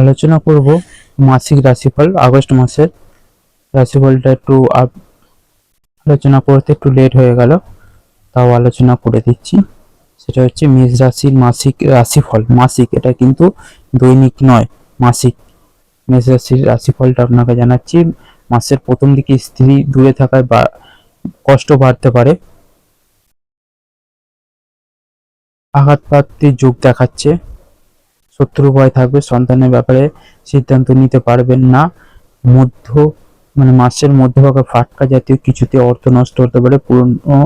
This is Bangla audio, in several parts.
আলোচনা করব মাসিক রাশিফল, আগস্ট মাসের রাশিফলটা একটু আলোচনা করতে একটু লেট হয়ে গেল, তাও আলোচনা করে দিচ্ছি। সেটা হচ্ছে মেষ রাশির মাসিক রাশিফল। মাসিক, এটা কিন্তু দৈনিক নয়, মাসিক। মেষ রাশির রাশিফলটা আপনাকে জানাচ্ছি, মাসের প্রথম দিকে স্ত্রী দূরে থাকায় বা কষ্ট বাড়তে পারে। আঘাতপ্রাপ্তির যোগ দেখাচ্ছে। শত্রু ভয় থাকবে, সন্তানের ব্যাপারে সিদ্ধান্ত নিতে পারবেন না। মধ্য মানে মাসের মধ্যভাগে ফাটকা জাতীয় কিছুতে অর্থ নষ্ট হতে পারে পুরনো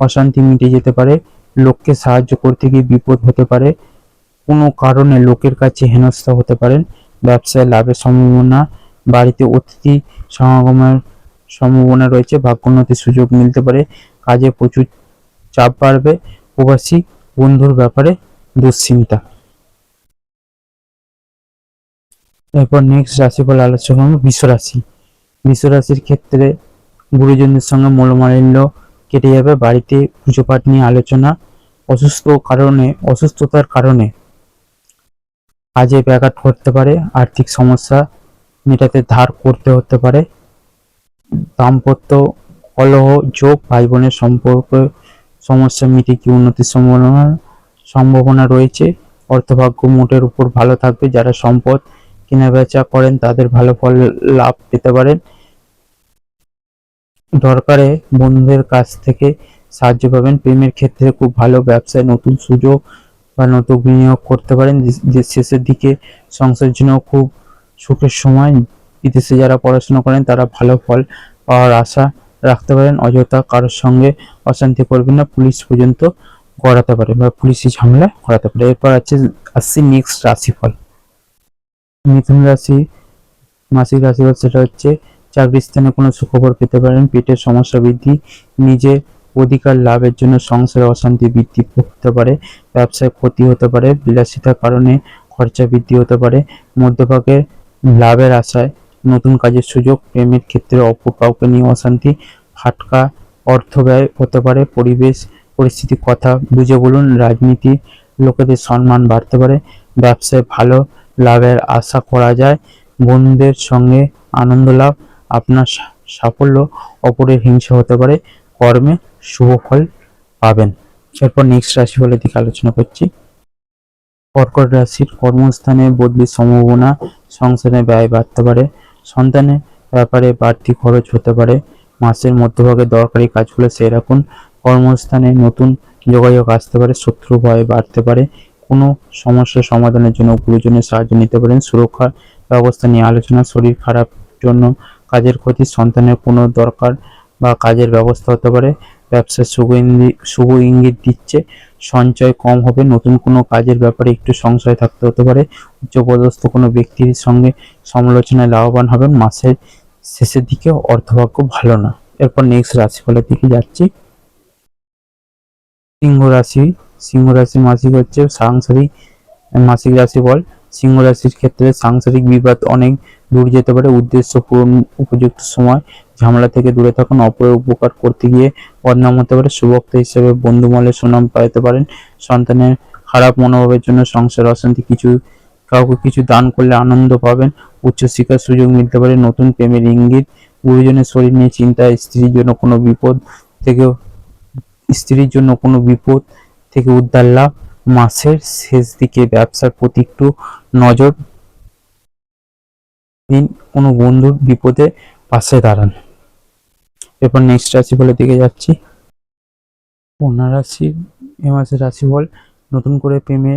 অশান্তি মিটে যেতে পারে। লোককে সাহায্য করতে গিয়ে বিপদ হতে পারে। কোনো কারণে লোকের কাছে হেনস্থা হতে পারেন। ব্যবসায় লাভের সম্ভাবনা বাড়িতে অতিথি সমাগমের সম্ভাবনা রয়েছে, ভাগ্যোন্নতির সুযোগ মিলতে পারে। কাজে প্রচুর চাপ বাড়বে। প্রবাসী বন্ধুর ব্যাপারে দুশ্চিন্তা। এরপর নেক্সট রাশিফল আলোচনা করব বিশ্ব রাশি। বিশ্ব রাশির ক্ষেত্রে গুরুজনদের সঙ্গে মলমালিন্য কেটে যাবে, বাড়িতে পুজো পাঠ নিয়ে আলোচনা, অসুস্থ কারণে, অসুস্থতার কারণে। কাজে ব্যাঘাত ঘটতে পারে, আর্থিক সমস্যা মেটাতে ধার করতে হতে পারে। দাম্পত্য কলহ, যোগ ভাই বোনের সম্পর্ক, সমস্যা মিটে কি উন্নতির সম্ভাবনা সম্ভাবনা রয়েছে। অর্থভাগ্য মোটের উপর ভালো থাকবে, যারা সম্পদ কেনা বেচা করেন, তাদের ভালো ফল লাভ পেতে পারেন। দরকারে বন্ধুদের কাছ থেকে সাহায্য পাবেন। প্রেমের ক্ষেত্রে খুব ভালো ব্যবসায় নতুন সুযোগ বা নতুন বিনিয়োগ করতে পারেন। শেষের দিকে সংসারের জন্য খুব সুখের সময়, বিদেশে যারা পড়াশোনা করেন তারা ভালো ফল পাওয়ার আশা রাখতে পারেন। অযথা কারোর সঙ্গে অশান্তি করবেন না। পুলিশ পর্যন্ত করাতে পারে বা পুলিশি ঝামেলা করাতে পারে। এরপর আছে, আসছি নেক্সট রাশিফল। মিথুন রাশি, মাসিক রাশিফল সেটা হচ্ছে চাকরির স্থানে কোনো সুখবর পেতে পারেন, পেটের সমস্যা বৃদ্ধি, নিজের অধিকার লাভের জন্য সংসারে অশান্তি বৃদ্ধি হতে পারে, ব্যবসায় ক্ষতি হতে পারে, বিলাসিতার কারণে খরচা বৃদ্ধি হতে পারে মধ্যভাগে লাভের আশায় নতুন কাজের সুযোগ, প্রেমের ক্ষেত্রে অপর কাউকে নিয়ে অশান্তি ফাটকা অর্থ ব্যয় হতে পারে, পরিবেশ, পরিস্থিতি, কথা, বুঝে বলুন, রাজনীতি, লোকেদের সম্মান বাড়তে পারে, ব্যবসায় ভালো লাভের আশা করা যায়। বন্ধুদের সঙ্গে আনন্দ লাভ আপনার সাফল্য অপরের হিংসা হতে পারে। কর্মে শুভ ফল পাবেন। এরপর নেক্সট রাশিফলের দিকে আলোচনা করছি। কর্কট রাশির কর্মস্থানে বদলির সম্ভাবনা, সংসারে ব্যয় বাড়তে পারে। সন্তানের ব্যাপারে বাড়তি খরচ হতে পারে। মাসের মধ্যভাগে দরকারি কাজগুলো সেরে রাখুন। কর্মস্থানে নতুন যোগাযোগ আসতে পারে। শত্রু ভয় বাড়তে পারে। কোনো সমস্যা সমাধানের জন্য গুরুজনের সাহায্য নিতে পারেন। সুরক্ষার ব্যবস্থা নিয়ে আলোচনা, শরীর খারাপ জন্য কাজের ক্ষতি, সন্তানের কোনো দরকার বা কাজের ব্যবস্থা হতে পারে। ব্যবসার শুভ ইঙ্গি- শুভ ইঙ্গিত দিচ্ছে, সঞ্চয় কম হবে, নতুন কোনো কাজের ব্যাপারে একটু সংশয় থাকতে হতে পারে। উচ্চপদস্থ কোনো ব্যক্তির সঙ্গে সমালোচনায় লাভবান হবেন, মাসের শেষের দিকে অর্থভাগ্য ভালো না। এরপর নেক্সট রাশিফলের দিকে যাচ্ছি। সিংহ রাশি সিংহ রাশি মাসিক হচ্ছে সাংসারিক মাসিক রাশি বল। সিংহ রাশির ক্ষেত্রে সাংসারিক বিবাদ অনেক দূর যেতে পারে। উদ্দেশ্য পূরণ উপযুক্ত সময়, ঝামেলা থেকে দূরে থাকুন, অপরের উপকার করতে গিয়ে বদনাম হতে পারে। সুবক্তা হিসেবে বন্ধু মহলে সুনাম পাইতে পারেন। সন্তানের খারাপ মনোভাবের জন্য সংসার অশান্তি কিছু, কাউকে কিছু দান করলে আনন্দ পাবেন। উচ্চশিক্ষার সুযোগ মিলতে পারে। নতুন প্রেমের ইঙ্গিত, গুরুজনের শরীর নিয়ে চিন্তা, স্ত্রীর জন্য কোনো বিপদ থেকে স্ত্রীর জন্য কোনো বিপদ থেকে উদ্ধার লাভ মাসের শেষ দিকে ব্যবসার প্রতি একটু নজর দিন, কোনো বন্ধুর বিপদে পাশে দাঁড়ান। এরপর নেক্সট রাশি রাশিফলের দিকে যাচ্ছি। কন্যা রাশি, এ মাসের রাশিফল নতুন করে প্রেমে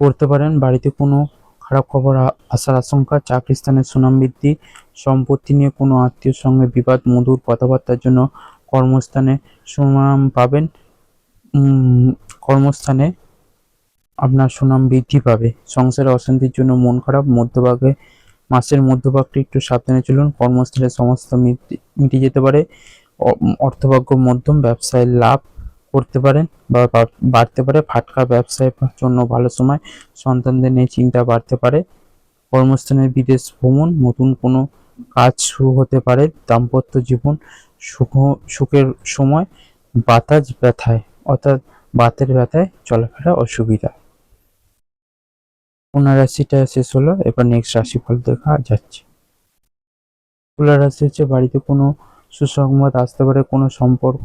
পড়তে পারেন, বাড়িতে কোনো খারাপ খবর আসার আশঙ্কা, চাকরি স্থানের সুনাম বৃদ্ধি, সম্পত্তি নিয়ে কোনো আত্মীয়র সঙ্গে বিবাদ, মধুর কথাবার্তার জন্য কর্মস্থানে সুনাম পাবেন। কর্মস্থানে আপনার সুনাম বৃদ্ধি পাবে। সংসারে অশান্তির জন্য মন খারাপ, মধ্যভাগে, মাসের মধ্যভাগটি একটু সাবধানে চলুন। কর্মস্থলে সমস্ত মিট- যেতে পারে। অর্থভাগ্য, মধ্যম ব্যবসায় লাভ করতে পারেন বা বাড়তে পারে। ফাটকা ব্যবসায়ের জন্য ভালো সময় সন্তানদের নিয়ে চিন্তা বাড়তে পারে। কর্মস্থানের বিদেশ ভ্রমণ, নতুন কোনো কাজ শুরু হতে পারে। দাম্পত্য জীবন সুখ, সুখের সময় বাতাস ব্যথায়। অর্থাৎ বাতের ব্যথায় চলাফেরা অসুবিধা। কন্যা রাশিটা শেষ হলো, এবার নেক্সট রাশিফল দেখা যাচ্ছে। তুলা রাশি হচ্ছে বাড়িতে কোনো সুসংবাদ, আসতে পারে কোনো সম্পর্ক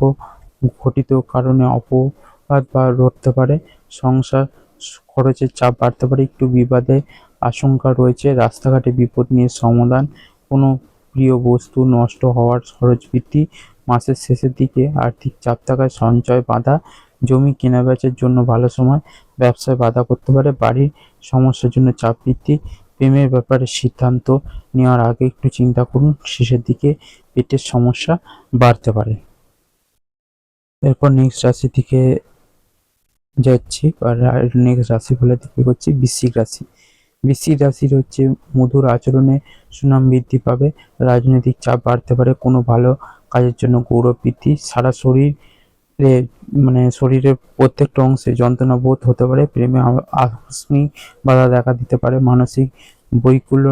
ঘটিত কারণে অপবাদ বা রটতে পারে, সংসার খরচের চাপ বাড়তে পারে, একটু বিবাদে আশঙ্কা রয়েছে, রাস্তাঘাটে বিপদ নিয়ে সমাধান, কোনো প্রিয় বস্তু নষ্ট হওয়ার খরচ বৃদ্ধি, মাসের শেষের দিকে আর্থিক চাপ থাকায় সঞ্চয় বাধা জমি কেনাবেচার জন্য ভালো সময়, ব্যবসায় বাধা করতে পারে, বাড়ির সমস্যার জন্য চাপ বৃদ্ধি, প্রেমের ব্যাপারে সিদ্ধান্ত নেওয়ার আগে একটু চিন্তা করুন, শেষের দিকে পেটের সমস্যা বাড়তে পারে। এরপর নেক্সট রাশি থেকে যাচ্ছি নেক্সট রাশি ফলের দিকে করছি বৃশ্চিক রাশি। বৃশ্চিক রাশির হচ্ছে মধুর আচরণে সুনাম বৃদ্ধি পাবে, রাজনৈতিক চাপ বাড়তে পারে, কোনো ভালো কাজের জন্য গৌরব বৃদ্ধি, সারা শরীরে মানে শরীরের প্রত্যেকটা অংশে যন্ত্রণা বোধ হতে পারে, প্রেমে আকস্মিক বাধা দেখা দিতে পারে, মানসিক বৈকল্য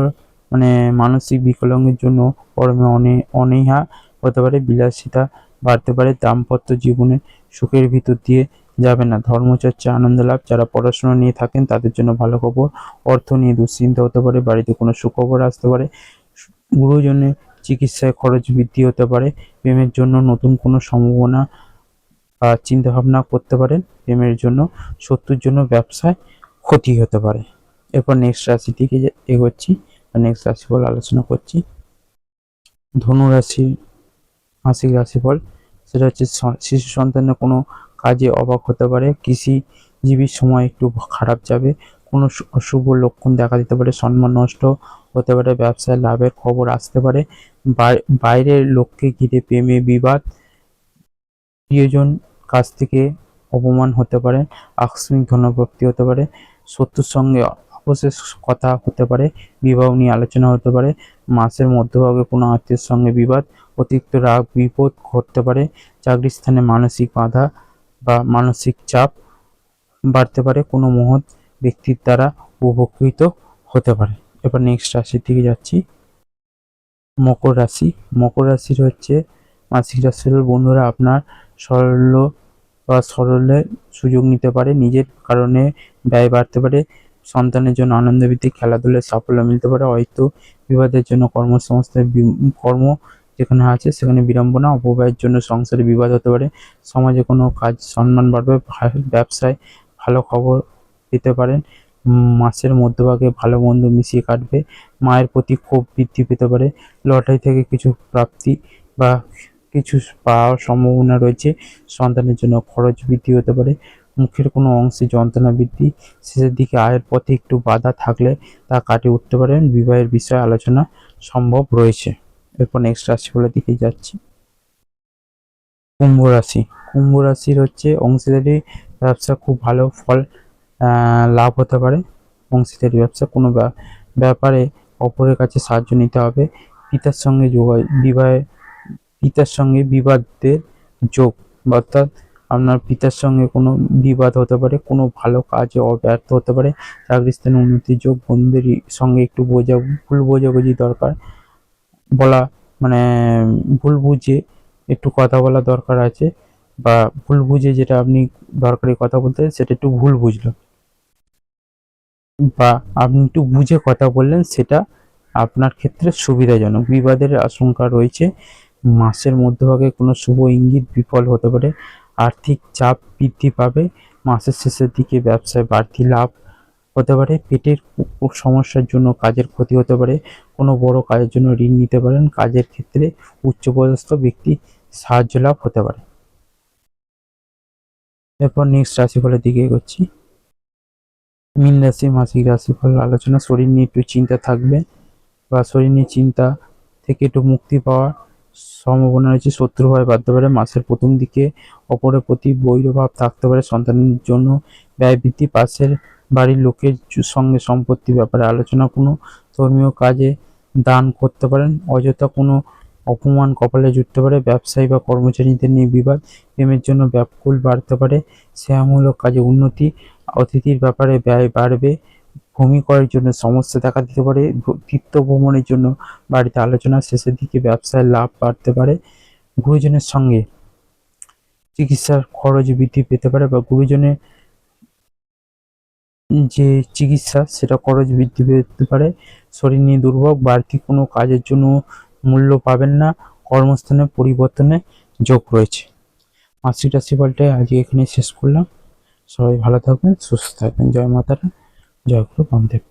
মানে মানসিক বিকলাঙ্গের জন্য কর্মে অনে, অনীহা হতে পারে, বিলাসিতা বাড়তে পারে, দাম্পত্য জীবনে সুখের ভিতর দিয়ে যাবে না। ধর্মচর্চা আনন্দ লাভ, যারা পড়াশোনা নিয়ে থাকেন তাদের জন্য ভালো খবর, অর্থ নিয়ে দুশ্চিন্তা হতে পারে, বাড়িতে কোনো সুখবর আসতে পারে, গুরুজনের চিকিৎসায় খরচ বৃদ্ধি হতে পারে, প্রেমের জন্য নতুন কোনো সম্ভাবনা চিন্তা ভাবনা করতে পারেন, প্রেমের জন্য শত্রুর জন্য ব্যবসায় ক্ষতি হতে পারে। এরপর নেক্সট রাশি থেকে এগোচ্ছি নেক্সট রাশিফল আলোচনা করছি। ধনু রাশি মাসিক রাশিফল, সেটা হচ্ছে শিশু সন্তানের কোনো কাজে অবাক হতে পারে কৃষিজীবীর সময় একটু খারাপ যাবে, কোনো অশুভ লক্ষণ দেখা দিতে পারে, সম্মান নষ্ট হতে পারে, ব্যবসায় লাভের খবর আসতে পারে বাইরের লোককে ঘিরে প্রেমে বিবাদ, প্রিয়জন কাছ থেকে অপমান হতে পারে, আকস্মিক ধনপ্রাপ্তি হতে পারে, শত্রুর সঙ্গে অবশেষ কথা হতে পারে, বিবাহ নিয়ে আলোচনা হতে পারে, মাসের মধ্যভাগে কোনো আত্মীয়ের সঙ্গে বিবাদ, অতিরিক্ত রাগ, বিপদ ঘটতে পারে, চাকরির স্থানে মানসিক বাধা বা মানসিক চাপ বাড়তে পারে, কোনো মহৎ ব্যক্তির দ্বারা উপকৃত হতে পারে। এবার নেক্সট রাশির দিকে যাচ্ছি। মকর রাশি। মকর রাশির হচ্ছে মাসিক রাশির বন্ধুরা, আপনার সরল বা সরলে সুযোগ নিতে পারে, নিজের কারণে ব্যয় বাড়তে পারে, সন্তানের জন্য আনন্দ ভিত্তিক খেলাধুলায় সাফল্য মিলতে পারে হয়তো বিবাদের জন্য কর্মসংস্থান বি- কর্ম যেখানে আছে সেখানে বিড়ম্বনা, অপব্যয়ের জন্য সংসারে বিবাদ হতে পারে, সমাজে কোনো কাজ সম্মান বাড়বে ব্যবসায় ভালো খবর পেতে পারেন মাসের মধ্যভাগে ভালো মন্দ মিশিয়ে কাটবে, মায়ের প্রতি ক্ষোভ বৃদ্ধি পেতে পারে, লটারি থেকে কিছু প্রাপ্তি বা কিছু পাওয়ার সম্ভাবনা রয়েছে। সন্তানের জন্য খরচ বৃদ্ধি হতে পারে। মুখের কোনো অংশে যন্ত্রণা বৃদ্ধি, শেষের দিকে আয়ের পথে একটু বাধা থাকলে তা কাটিয়ে উঠতে পারেন। বিবাহের বিষয়ে আলোচনা সম্ভব রয়েছে। এরপর নেক্সট রাশিগুলোর দিকে যাচ্ছি। কুম্ভ রাশি। কুম্ভ রাশির হচ্ছে অংশীদারি ব্যবসা খুব ভালো ফল লাভ হতে পারে। অংশীদারি ব্যবসা কোনো ব্যা- ব্যাপারে অপরের কাছে সাহায্য নিতে হবে। পিতার সঙ্গে যোগাযোগ বিবাহে পিতার সঙ্গে বিবাদের যোগ, অর্থাৎ আপনার পিতার সঙ্গে কোনো বিবাদ হতে পারে, কোনো ভালো কাজে অব্যর্থ হতে পারে চাকরি স্থানে উন্নতির যোগ বন্ধুদের সঙ্গে একটু বোঝা, ভুল বোঝাবুঝি দরকার, বলা মানে ভুল বুঝে একটু কথা বলা দরকার আছে, বা ভুল বুঝে যেটা আপনি দরকারি কথা বলতে সেটা একটু ভুল বুঝলো বা আপনি একটু বুঝে কথা বললেন, সেটা আপনার ক্ষেত্রে সুবিধাজনক। বিবাদের আশঙ্কা রয়েছে মাসের মধ্যভাগে কোনো শুভ ইঙ্গিত বিফল হতে পারে। আর্থিক চাপ বৃদ্ধি পাবে। মাসের শেষের দিকে ব্যবসায় বাড়তি লাভ হতে পারে। পেটের সমস্যার জন্য কাজের ক্ষতি হতে পারে। কোনো বড় কাজের জন্য ঋণ নিতে পারেন। কাজের ক্ষেত্রে উচ্চপদস্থ ব্যক্তি সাহায্য লাভ হতে পারে। এরপর নেক্সট রাশিফলের দিকে এগোচ্ছি। মীন রাশি, মাসিক রাশিফল আলোচনা, শরীর নিয়ে একটু চিন্তা থাকবে বা শরীর নিয়ে চিন্তা থেকে একটু মুক্তি পাওয়ার সম্ভাবনা রয়েছে, শত্রু হয় বাড়তে পারে মাসের প্রথম দিকে অপরের প্রতি বৈরভাব থাকতে পারে, সন্তানের জন্য ব্যয় বৃদ্ধি, পাশের বাড়ির লোকের সঙ্গে সম্পত্তি ব্যাপারে আলোচনা, কোনো ধর্মীয় কাজে দান করতে পারেন, অযথা কোনো অপমান কপালে জুটতে পারে, ব্যবসায়ী বা কর্মচারীদের নিয়ে বিবাদ, প্রেমের জন্য ব্যাকুল বাড়তে পারে সেবামূলক কাজে উন্নতি, অতিথির ব্যাপারে ব্যয় বাড়বে ভূমি জন্য সমস্যা দেখা দিতে পারে তীর্থ ভ্রমণের জন্য বাড়িতে আলোচনা শেষের দিকে ব্যবসায় লাভ বাড়তে পারে, গুরুজনের সঙ্গে চিকিৎসার খরচ বৃদ্ধি পেতে পারে বা গুরুজনের যে চিকিৎসা সেটা খরচ বৃদ্ধি পেতে পারে। শরীর নিয়ে দুর্ভোগ, বাড়তি কোনো কাজের জন্য মূল্য পাবেন না কর্মস্থানে পরিবর্তনে যোগ রয়েছে। মাসিক রাশি পাল্টে আজকে এখানে শেষ করলাম। সবাই ভালো থাকবেন, সুস্থ থাকবেন। জয় মাতারা। জয় গুরু বামদেব।